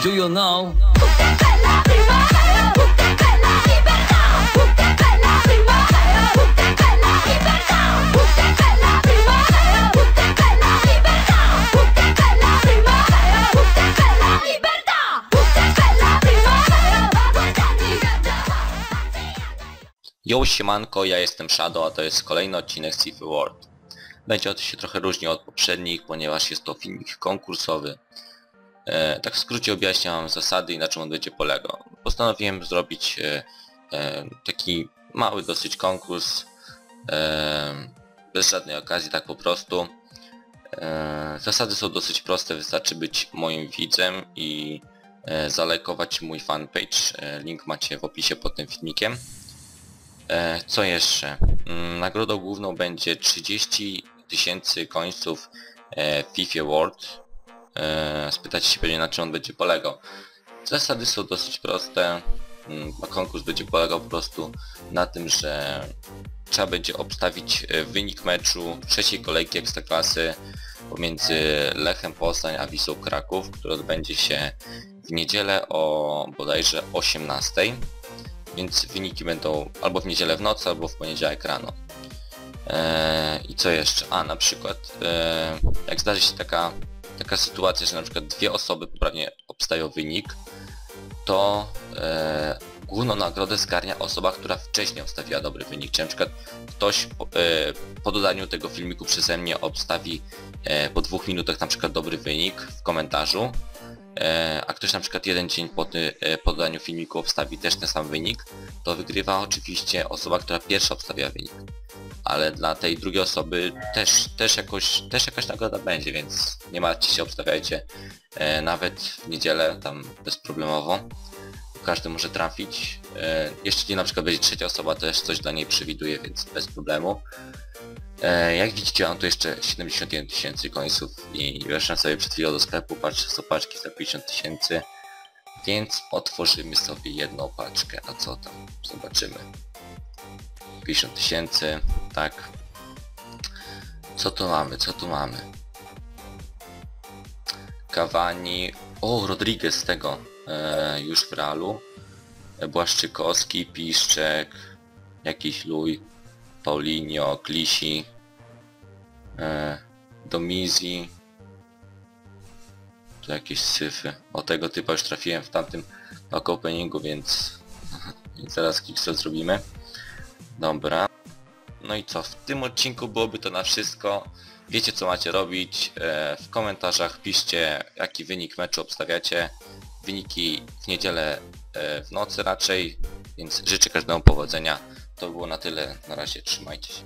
Do you know? Yo, siemanko, ja jestem Shadow, a to jest kolejny odcinek Ciphy World. Będzie on się trochę różnił od poprzednich, ponieważ jest to filmik konkursowy. E, tak w skrócie objaśniam zasady i na czym on będzie polegał. Postanowiłem zrobić e, e, taki mały dosyć konkurs, bez żadnej okazji, tak po prostu. Zasady są dosyć proste, wystarczy być moim widzem i zalajkować mój fanpage. Link macie w opisie pod tym filmikiem. Co jeszcze? Mm, Nagrodą główną będzie 30 tysięcy końców FIFA World. E, się pewnie na czym on będzie polegał. Zasady są dosyć proste. Mm, a Konkurs będzie polegał po prostu na tym, że trzeba będzie obstawić e, wynik meczu trzeciej kolejki Ekstraklasy pomiędzy Lechem Poznań a Wisłą Kraków, który odbędzie się w niedzielę o bodajże 18 więc wyniki będą albo w niedzielę w nocy, albo w poniedziałek rano. Eee, I co jeszcze? A, na przykład, eee, jak zdarzy się taka, taka sytuacja, że na przykład dwie osoby poprawnie obstawią wynik, to eee, główną nagrodę zgarnia osoba, która wcześniej obstawiła dobry wynik. Czyli na przykład ktoś po, eee, po dodaniu tego filmiku przeze mnie obstawi eee, po dwóch minutach na przykład dobry wynik w komentarzu, e, a ktoś na przykład jeden dzień po, ty, e, po dodaniu filmiku obstawi też ten sam wynik, to wygrywa oczywiście osoba, która pierwsza obstawia wynik. Ale dla tej drugiej osoby też, też, jakoś, też jakaś nagroda będzie, więc nie martwcie się, obstawiajcie e, nawet w niedzielę, tam bezproblemowo. Każdy może trafić. E, nie na przykład będzie trzecia osoba, też coś dla niej przewiduje, więc bez problemu. E, jak widzicie mam tu jeszcze 71 tysięcy końców i weszłem sobie przed chwilą do sklepu, patrzę są paczki za 50 tysięcy, więc otworzymy sobie jedną paczkę, a co tam? Zobaczymy. 50 tysięcy, tak. Co tu mamy, co tu mamy? Cavani, o Rodriguez tego, e, już w realu. E, Błaszczykowski, Piszczek, jakiś Luj. Paulinho, Klisi, e, Domizi, tu jakieś syfy. O tego typa już trafiłem w tamtym openingu, więc, więc zaraz kickstart zrobimy. Dobra. No i co, w tym odcinku byłoby to na wszystko. Wiecie co macie robić. E, w komentarzach piszcie jaki wynik meczu obstawiacie. Wyniki w niedzielę e, w nocy raczej, więc życzę każdemu powodzenia. To było na tyle. Na razie trzymajcie się.